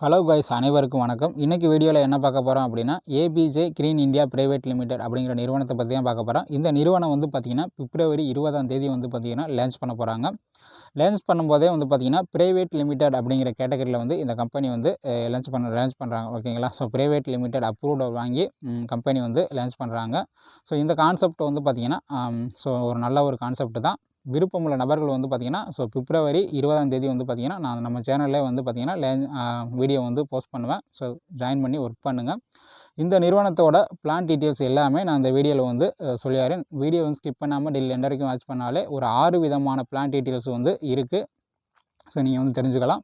Hello guys அனைவருக்கும் வணக்கம். இன்றைக்கி வீடியோவில் என்ன பார்க்க போகிறோம் அப்படின்னா APJ Green India Private Limited அப்படிங்கிற நிறுவனத்தை பற்றி தான் பார்க்க போகிறோம் இந்த நிறுவனம் வந்து பார்த்திங்கன்னா பிப்ரவரி இருபதாம் தேதி வந்து பார்த்திங்கன்னா லான்ச் பண்ண போகிறாங்க லான்ச் பண்ணும்போதே வந்து பார்த்திங்கன்னா ப்ரைவேட் லிமிடெட் அப்படிங்கிற கேட்டகரியில் வந்து இந்த கம்பெனி வந்து லான்ச் பண்ண லான்ச் பண்ணுறாங்க ஓகேங்களா ஸோ ப்ரைவேட் லிமிடெட் அப்ரூவ்டு வாங்கி கம்பெனி வந்து லான்ச் பண்ணுறாங்க ஸோ இந்த கான்செப்ட் வந்து பார்த்திங்கன்னா ஸோ ஒரு நல்ல ஒரு கான்செப்ட் தான். விருப்பமுள்ள நபர்கள் வந்து பார்த்திங்கன்னா ஸோ பிப்ரவரி இருபதாம் தேதி வந்து பார்த்திங்கன்னா நான் நம்ம சேனலில் வந்து பார்த்திங்கன்னா லே வீடியோ வந்து போஸ்ட் பண்ணுவேன். ஸோ ஜாயின் பண்ணி ஒர்க் பண்ணுங்கள் இந்த நிறுவனத்தோட பிளான் டீட்டெயில்ஸ் எல்லாமே நான் இந்த வீடியோவில் வந்து சொல்லியாரேன் வீடியோ வந்து ஸ்கிப் பண்ணாமல் டெல்லி எண்ட் வரைக்கும் வாட்ச் பண்ணாலே ஒரு ஆறு விதமான பிளான் டீட்டெயில்ஸ் வந்து இருக்குது ஸோ நீங்கள் வந்து தெரிஞ்சுக்கலாம்.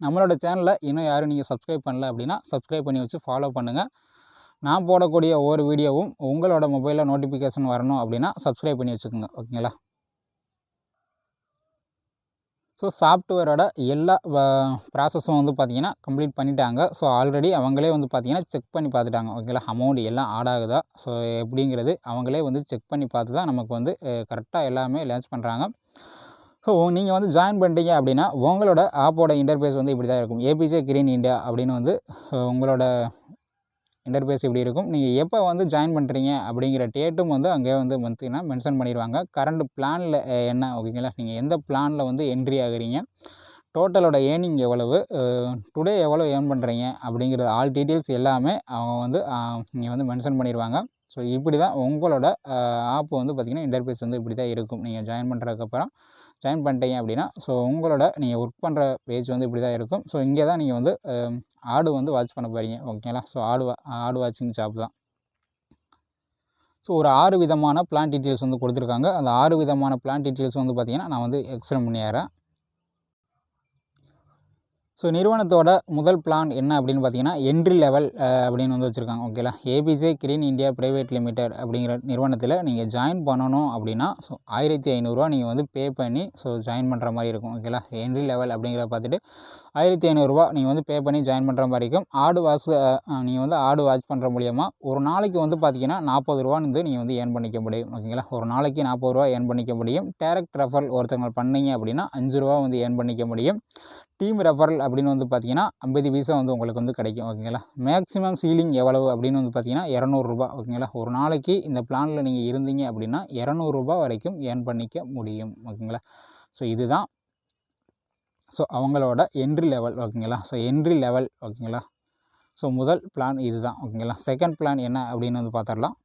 நம்மளோட சேனலில் இன்னும் யாரும் நீங்கள் சப்ஸ்கிரைப் பண்ணல அப்படின்னா சப்ஸ்கிரைப் பண்ணி வச்சு ஃபாலோ பண்ணுங்கள் நான் போடக்கூடிய ஒவ்வொரு வீடியோவும் உங்களோட மொபைலில் நோட்டிஃபிகேஷன் வரணும் அப்படின்னா சப்ஸ்கிரைப் பண்ணி வச்சுக்கோங்க. ஓகேங்களா ஸோ சாஃப்ட்வேரோட எல்லா ப்ராசஸும் வந்து பார்த்திங்கன்னா கம்ப்ளீட் பண்ணிட்டாங்க. ஸோ ஆல்ரெடி அவங்களே வந்து பார்த்திங்கன்னா செக் பண்ணி பார்த்துட்டாங்க ஓகேங்களா அமௌண்ட் எல்லாம் ஆட் ஆகுதா? ஸோ எப்படிங்கிறது அவங்களே வந்து செக் பண்ணி பார்த்து தான் நமக்கு வந்து கரெக்டாக எல்லாமே லான்ச் பண்ணுறாங்க ஸோ நீங்கள் வந்து ஜாயின் பண்ணிட்டீங்க அப்படின்னா உங்களோட ஆப்போட இன்டர்ஃபேஸ் வந்து இப்படி தான் இருக்கும் ஏபிஜே கிரீன் இண்டியா அப்படின்னு வந்து உங்களோட இன்டர்பேஸ் இப்படி இருக்கும். நீங்கள் எப்போ வந்து ஜாயின் பண்ணுறீங்க அப்படிங்கிற டேட்டும் வந்து அங்கே வந்து பார்த்திங்கன்னா மென்ஷன் பண்ணிடுவாங்க. கரண்ட் பிளானில் என்ன? ஓகேங்களா நீங்கள் எந்த பிளானில் வந்து என்ட்ரி ஆகுறீங்க? டோட்டலோட ஏர்னிங் எவ்வளவு? டுடே எவ்வளோ ஏர்ன் பண்ணுறீங்க அப்படிங்கிறது ஆல் டீட்டெயில்ஸ் எல்லாமே அவங்க வந்து நீங்கள் வந்து மென்ஷன் பண்ணிடுவாங்க. ஸோ இப்படி தான் உங்களோட ஆப் வந்து பார்த்திங்கன்னா இன்டர்பேஸ் வந்து இப்படி தான் இருக்கும் நீங்கள் ஜாயின் பண்ணுறதுக்கப்புறம் ஜாயின் பண்ணிட்டீங்க அப்படின்னா ஸோ உங்களோட நீங்கள் ஒர்க் பண்ணுற பேஜ் வந்து இப்படி தான் இருக்கும். ஸோ இங்கே தான் நீங்கள் வந்து um, ஆடு வந்து வாட்ச் பண்ண போகிறீங்க ஓகேங்களா ஸோ ஆடு ஆடு வாட்சிங் ஜாப் தான். ஸோ ஒரு ஆறு விதமான பிளான் டீட்டெயில்ஸ் வந்து கொடுத்துருக்காங்க. அந்த ஆறு விதமான பிளான் டீட்டெயில்ஸ் வந்து பார்த்திங்கன்னா நான் வந்து எக்ஸ்பிளைன் பண்ணிடுறேன் ஸோ நிறுவனத்தோட முதல் பிளான் என்ன அப்படின்னு பார்த்தீங்கன்னா என்ட்ரி லெவல் அப்படின்னு வந்து வச்சுருக்காங்க. ஓகேலா APJ Green India Private Limited அப்படிங்கிற நிறுவனத்தில் நீங்கள் ஜாயின் பண்ணணும் அப்படின்னா ஸோ ஆயிரத்தி ஐநூறுரூவா நீங்கள் வந்து பே பண்ணி ஸோ ஜாயின் பண்ணுற மாதிரி இருக்கும். ஓகேலா என்ட்ரி லெவல் அப்படிங்கிறத பார்த்துட்டு ஆயிரத்தி ஐநூறுரூவா நீங்கள் வந்து பே பண்ணி ஜாயின் பண்ணுற மாதிரி இருக்கும். ஆடு வாட்ச் நீங்கள் வந்து ஆடு வாட்ச் பண்ணுற மூலியமாக ஒரு நாளைக்கு வந்து பார்த்தீங்கன்னா நாற்பது ரூபான்னு வந்து நீங்கள் வந்து ஏர்ன் பண்ணிக்க முடியும். ஓகேங்களா ஒரு நாளைக்கு நாற்பது ரூபா ஏர்ன் பண்ணிக்க முடியும். டேரக்ட் ரெஃபர் ஒருத்தவங்க பண்ணீங்க அப்படின்னா அஞ்சு ரூபா வந்து ஏர்ன் பண்ணிக்க முடியும். டீம் ரெஃபரல் அப்படின்னு வந்து பார்த்தீங்கன்னா ஐம்பது பைசா வந்து உங்களுக்கு வந்து கிடைக்கும் ஓகேங்களா மேக்ஸிமம் சீலிங் எவ்வளவு அப்படின்னு வந்து பார்த்தீங்கன்னா இரநூறுபா ஓகேங்களா ஒரு நாளைக்கு இந்த பிளானில் நீங்கள் இருந்தீங்க அப்படின்னா இரநூறுபா வரைக்கும் ஏர்ன் பண்ணிக்க முடியும் ஓகேங்களா ஸோ இதுதான். ஸோ அவங்களோட என்ட்ரி லெவல் ஓகேங்களா ஸோ என்ட்ரி லெவல் ஓகேங்களா ஸோ முதல் பிளான் இது தான் ஓகேங்களா செகண்ட் பிளான் என்ன அப்படின்னு வந்து பார்த்துடலாம்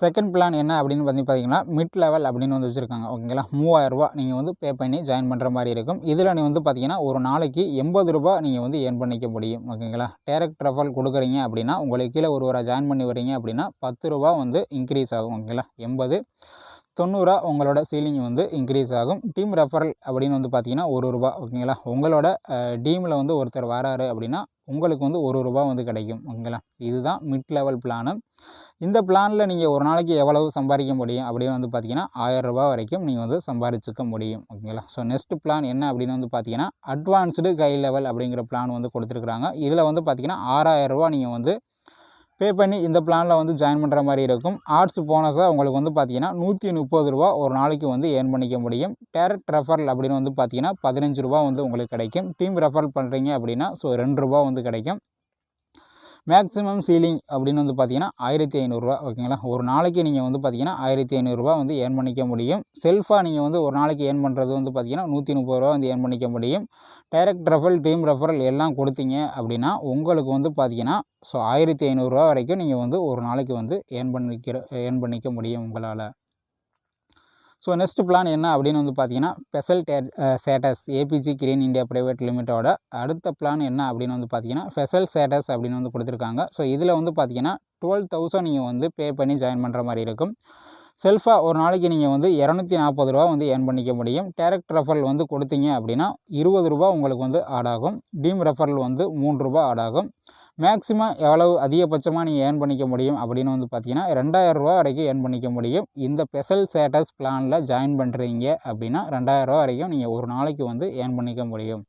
செகண்ட் பிளான் என்ன அப்படின்னு வந்து பார்த்தீங்கன்னா மிட் லெவல் அப்படின்னு வந்து வச்சுருக்காங்க. ஓகேங்களா மூவாயிரரூபா நீங்கள் வந்து பே பண்ணி ஜாயின் பண்ணுற மாதிரி இருக்கும். இதில் நீ வந்து பார்த்தீங்கன்னா ஒரு நாளைக்கு எண்பது ரூபா நீங்கள் வந்து ஏர்ன் பண்ணிக்க முடியும். ஓகேங்களா டேரக்ட் ரெஃபல் கொடுக்குறீங்க அப்படின்னா உங்களுக்கு கீழே ஒருவரை ஜாயின் பண்ணி வரீங்க அப்படின்னா பத்து ரூபா வந்து இன்க்ரீஸ் ஆகும். ஓகேங்களா எண்பது. தொண்ணூறா உங்களோட சீலிங் வந்து இன்க்ரீஸ் ஆகும். டீம் ரெஃபரல் அப்படின்னு வந்து பார்த்தீங்கன்னா ஒரு ரூபா ஓகேங்களா உங்களோட டீமில் வந்து ஒருத்தர் வராரு அப்படின்னா உங்களுக்கு வந்து ஒரு ரூபா வந்து கிடைக்கும் ஓகேங்களா இதுதான் மிட் லெவல் பிளானு இந்த பிளானில் நீங்கள் ஒரு நாளைக்கு எவ்வளவு சம்பாதிக்க முடியும் அப்படின்னு வந்து பார்த்தீங்கன்னா ஆயிரரூபா வரைக்கும் நீங்கள் வந்து சம்பாதிச்சுக்க முடியும் ஓகேங்களா ஸோ நெக்ஸ்ட் பிளான் என்ன அப்படின்னு வந்து பார்த்தீங்கன்னா அட்வான்ஸ்டு கை லெவல் அப்படிங்கிற பிளான் வந்து கொடுத்துருக்குறாங்க. இதில் வந்து பார்த்தீங்கன்னா ஆறாயிரரூபா நீங்கள் வந்து பே பண்ணி இந்த பிளானில் வந்து ஜாயின் பண்ணுற மாதிரி இருக்கும். ஆர்ட்ஸ் போனஸாக உங்களுக்கு வந்து பார்த்தீங்கன்னா நூற்றி முப்பது ரூபா ஒரு நாளைக்கு வந்து ஏர்ன் பண்ணிக்க முடியும். டேரக்ட் ரெஃபரல் அப்படின்னு வந்து பார்த்தீங்கன்னா பதினஞ்சு ரூபா வந்து உங்களுக்கு கிடைக்கும். டீம் ரெஃபர் பண்ணுறீங்க அப்படின்னா ஸோ ரெண்டு ரூபா வந்து கிடைக்கும். மேக்ஸிமம் சீலிங் அப்படின்னு வந்து பார்த்தீங்கன்னா ஆயிரத்தி ஐநூறுரூவா ஓகேங்களா? ஒரு நாளைக்கு நீங்கள் வந்து பார்த்தீங்கன்னா ஆயிரத்தி ஐநூறுரூவா வந்து ஏர்ன் பண்ணிக்க முடியும். செல்ஃபாக நீங்கள் வந்து ஒரு நாளைக்கு ஏர்ன் பண்ணுறது வந்து பார்த்தீங்கன்னா நூற்றி முப்பது ரூபா வந்து ஏர்ன் பண்ணிக்க முடியும். டைரக்ட் ரெஃபரல் டீம் ரெஃபரல் எல்லாம் கொடுத்தீங்க அப்படின்னா உங்களுக்கு வந்து பார்த்தீங்கன்னா ஸோ ஆயிரத்தி ஐநூறுரூவா வரைக்கும் நீங்கள் வந்து ஒரு நாளைக்கு வந்து ஏர்ன் பண்ணிக்கிற ஏர்ன் பண்ணிக்க முடியும் உங்களால். ஸோ நெக்ஸ்ட் பிளான் என்ன அப்படின்னு வந்து பார்த்தீங்கன்னா special day status APG Green India Private லிமிட்டோட அடுத்த பிளான் என்ன அப்படின்னு வந்து பார்த்தீங்கன்னா ஸ்பெஷல் ஸ்டேட்டஸ் அப்படின்னு வந்து கொடுத்துருக்காங்க. ஸோ இதில் வந்து பார்த்தீங்கன்னா டுவெல் தௌசண்ட் நீங்கள் வந்து பே பண்ணி ஜாயின் பண்ணுற மாதிரி இருக்கும். செல்ஃபாக ஒரு நாளைக்கு நீங்கள் வந்து இரநூத்தி நாற்பது ரூபா வந்து ஏர்ன் பண்ணிக்க முடியும். டேரக்ட் ரெஃபரல் வந்து கொடுத்தீங்க அப்படின்னா இருபது ரூபா உங்களுக்கு வந்து ஆட் ஆகும். டீம் ரெஃபரல் வந்து மூன்று ரூபா ஆட் ஆகும். மேக்ஸிமம் எவ்வளவு அதிகபட்சமாக நீங்கள் ஏர்ன் பண்ணிக்க முடியும் அப்படின்னு வந்து பார்த்தீங்கன்னா ரெண்டாயிரரூவா வரைக்கும் ஏர்ன் பண்ணிக்க முடியும். இந்த ஸ்பெஷல் ஸ்டேட்டஸ் பிளானில் ஜாயின் பண்ணுறீங்க அப்படின்னா ரெண்டாயிரரூவா வரைக்கும் நீங்கள் ஒரு நாளைக்கு வந்து ஏர்ன் பண்ணிக்க முடியும்.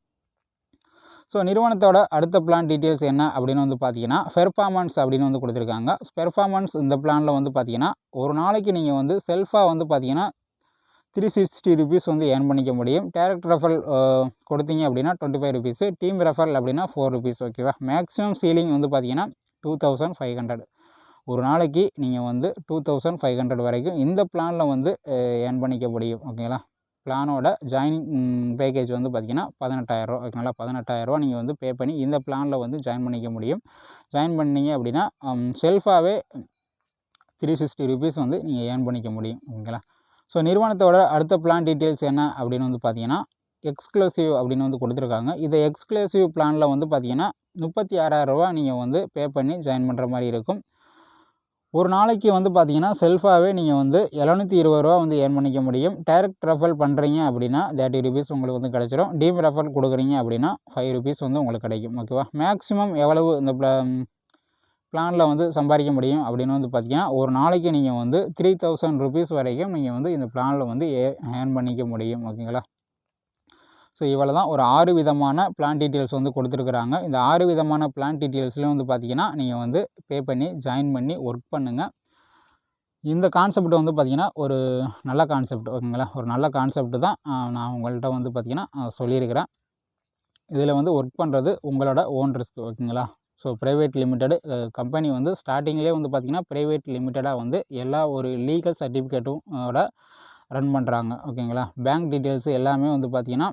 ஸோ நிறுவனத்தோட அடுத்த பிளான் டீட்டெயில்ஸ் என்ன அப்படின்னு வந்து பார்த்தீங்கன்னா பெர்ஃபார்மன்ஸ் அப்படின்னு வந்து கொடுத்துருக்காங்க. பெர்ஃபார்மன்ஸ் இந்த பிளானில் வந்து பார்த்தீங்கன்னா ஒரு நாளைக்கு நீங்கள் வந்து செல்ஃபாக வந்து பார்த்தீங்கன்னா த்ரீ சிக்ஸ்டி ருபீஸ் வந்து ஏர்ன் பண்ணிக்க முடியும். டேரக்ட் ரெஃபர் கொடுத்தீங்க அப்படின்னா twenty five rupees team referral அப்படின்னா ஃபோர் ருபீஸ் ஓகேவா மேக்ஸிமம் சீலிங் வந்து பார்த்தீங்கன்னா டூ தௌசண்ட் ஃபைவ் ஹண்ட்ரட் ஒரு நாளைக்கு நீங்கள் வந்து டூ தௌசண்ட் ஃபைவ் ஹண்ட்ரட் வரைக்கும் இந்த பிளானில் வந்து ஏர்ன் பண்ணிக்க முடியும் ஓகேங்களா பிளானோட ஜாயினிங் பேக்கேஜ் வந்து பார்த்திங்கன்னா பதினெட்டாயிரரூவா ஓகேங்களா பதினெட்டாயிரரூவா நீங்கள் வந்து பே பண்ணி இந்த பிளானில் வந்து ஜாயின் பண்ணிக்க முடியும். ஜாயின் பண்ணீங்க அப்படின்னா செல்ஃபாகவே த்ரீ சிக்ஸ்டி ருபீஸ் வந்து நீங்கள் ஏர்ன் பண்ணிக்க முடியும் ஓகேங்களா ஸோ நிறுவனத்தோட அடுத்த பிளான் டீட்டெயில்ஸ் என்ன அப்படின்னு வந்து பார்த்தீங்கன்னா எக்ஸ்க்ளூசிவ் அப்படின்னு வந்து கொடுத்துருக்காங்க. இந்த எக்ஸ்க்ளூசிவ் பிளானில் வந்து பார்த்தீங்கன்னா முப்பத்தி ஆறாயிரரூவா நீங்கள் வந்து பே பண்ணி ஜாயின் பண்ணுற மாதிரி இருக்கும். ஒரு நாளைக்கு வந்து பார்த்தீங்கன்னா செல்ஃபாகவே நீங்கள் வந்து எழுநூற்றி இருபது ரூபா வந்து ஏர்ன் பண்ணிக்க முடியும். டைரக்ட் ரெஃபர் பண்ணுறீங்க அப்படின்னா தேர்ட்டி ருபீஸ் உங்களுக்கு வந்து கிடச்சிரும். டீம் ரெஃபர் கொடுக்குறீங்க அப்படின்னா ஃபைவ் ருபீஸ் வந்து உங்களுக்கு கிடைக்கும். ஓகேவா மேக்ஸிமம் எவ்வளவு இந்த பிளானில் வந்து சம்பாதிக்க முடியும் அப்படின்னு வந்து பார்த்தீங்கன்னா ஒரு நாளைக்கு நீங்கள் வந்து த்ரீ தௌசண்ட் ருபீஸ் வரைக்கும் நீங்கள் வந்து இந்த பிளானில் வந்து ஏ ஏர்ன் பண்ணிக்க முடியும் ஓகேங்களா ஸோ இவ்வளோ தான் ஒரு ஆறு விதமான பிளான் டீட்டெயில்ஸ் வந்து கொடுத்துருக்குறாங்க. இந்த ஆறு விதமான பிளான் டீட்டெயில்ஸ்லேயும் வந்து பார்த்திங்கன்னா நீங்கள் வந்து பே பண்ணி ஜாயின் பண்ணி ஒர்க் பண்ணுங்கள் இந்த கான்செப்ட் வந்து பார்த்திங்கன்னா ஒரு நல்ல கான்செப்ட் ஓகேங்களா ஒரு நல்ல கான்செப்ட் தான் நான் உங்கள்கிட்ட வந்து பார்த்திங்கன்னா சொல்லியிருக்கிறேன். இதில் வந்து ஒர்க் பண்ணுறது உங்களோட ஓன் ரிஸ்க் ஓகேங்களா ஸோ ப்ரைவேட் லிமிட்டடு கம்பெனி வந்து ஸ்டார்டிங்லேயே வந்து பார்த்திங்கன்னா ப்ரைவேட் லிமிட்டடாக வந்து எல்லா ஒரு லீகல் சர்டிஃபிகேட்டும் ரன் பண்ணுறாங்க ஓகேங்களா பேங்க் டீட்டெயில்ஸு எல்லாமே வந்து பார்த்திங்கன்னா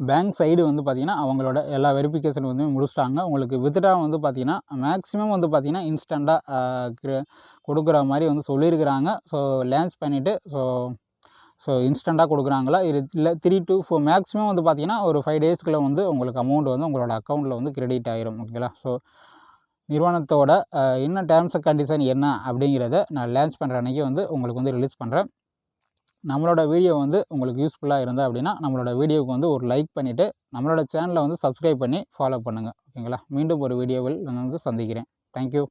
பேங்க் சைடு வந்து பார்த்திங்கன்னா அவங்களோட எல்லா வெரிஃபிகேஷன் வந்து முடிச்சிட்டாங்க. உங்களுக்கு வித்ட்ரா வந்து பார்த்திங்கன்னா மேக்ஸிமம் வந்து பார்த்திங்கன்னா இன்ஸ்டண்ட்டாக கொடுக்குற மாதிரி வந்து சொல்லியிருக்கிறாங்க ஸோ லேன்ச் பண்ணிவிட்டு ஸோ ஸோ இன்ஸ்டண்ட்டாக கொடுக்குறாங்களா? இது இல்லை த்ரீ டூ ஃபோர் மேக்ஸிமம் வந்து பார்த்திங்கன்னா ஒரு ஃபைவ் டேஸ்க்குள்ளே வந்து உங்களுக்கு அமௌண்ட் வந்து உங்களோட அக்கௌண்ட்டில் வந்து கிரெடிட் ஆகிரும் ஓகேங்களா ஸோ நிறுவனத்தோட என்ன டேர்ம்ஸ் அண்ட் கண்டிஷன் என்ன அப்படிங்கிறத நான் லான்ச் பண்ணுற அன்றைக்கி வந்து உங்களுக்கு வந்து ரிலீஸ் பண்ணுறேன் நம்மளோட வீடியோ வந்து உங்களுக்கு யூஸ்ஃபுல்லாக இருந்தால் அப்படின்னா நம்மளோட வீடியோவுக்கு வந்து ஒரு லைக் பண்ணிவிட்டு நம்மளோட சேனலை வந்து சப்ஸ்கிரைப் பண்ணி ஃபாலோ பண்ணுங்கள் ஓகேங்களா மீண்டும் ஒரு வீடியோவில் நான் வந்து சந்திக்கிறேன். தேங்க்யூ